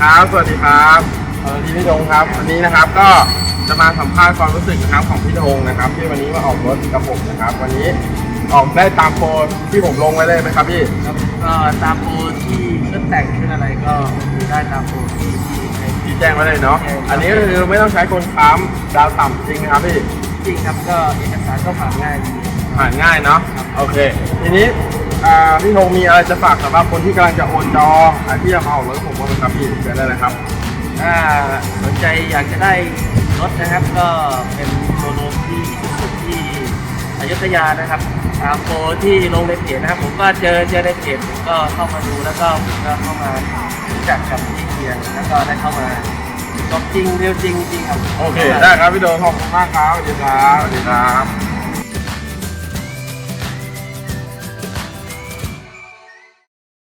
ครับ สวัสดีครับสวัสดีพี่ธงครับ วันนี้นะครับก็จะมาสัมภาษณ์ความรู้สึกนะครับของพี่ธงนะครับที่วันนี้มาออกรถกับผมนะครับ วันนี้ออกได้ตามโปรที่ผมลงไว้เลยไหมครับพี่ ครับก็ตามโปรที่เครื่องแต่งขึ้นอะไรก็มีได้ตามโปรที่ที่ในที่แจ้งไว้เลยเนาะ ใช่ครับ อันนี้ก็คือไม่ต้องใช้คนค้ำดาวต่ำจริงนะครับพี่ จริงครับก็เอกสารก็ผ่านง่ายดี ผ่านง่ายเนาะ โอเค ทีนี้ อ่าพี่ธงมีอะไรจะฝากสำหรับคนที่กำลังจะโอนจออ่าที่จะมาออกรถกับผมบ้างไหมครับพี่เชิญได้เลยครับ ถ้าสนใจอยากจะได้รถนะครับ ก็เป็นโชว์รูมที่สุดที่อยุธยานะครับตามโปรที่ลงในเพจนะครับ ผมก็เจอเจอในเพจผมก็เข้ามาดูแล้วก็ผมก็เข้ามารู้จักกับพี่เคียงแล้วก็ได้เข้ามาจบจริงเร็วจริงจริงครับ โอเค ได้ครับพี่โดมขอบคุณมากครับสวัสดีครับสวัสดีครับ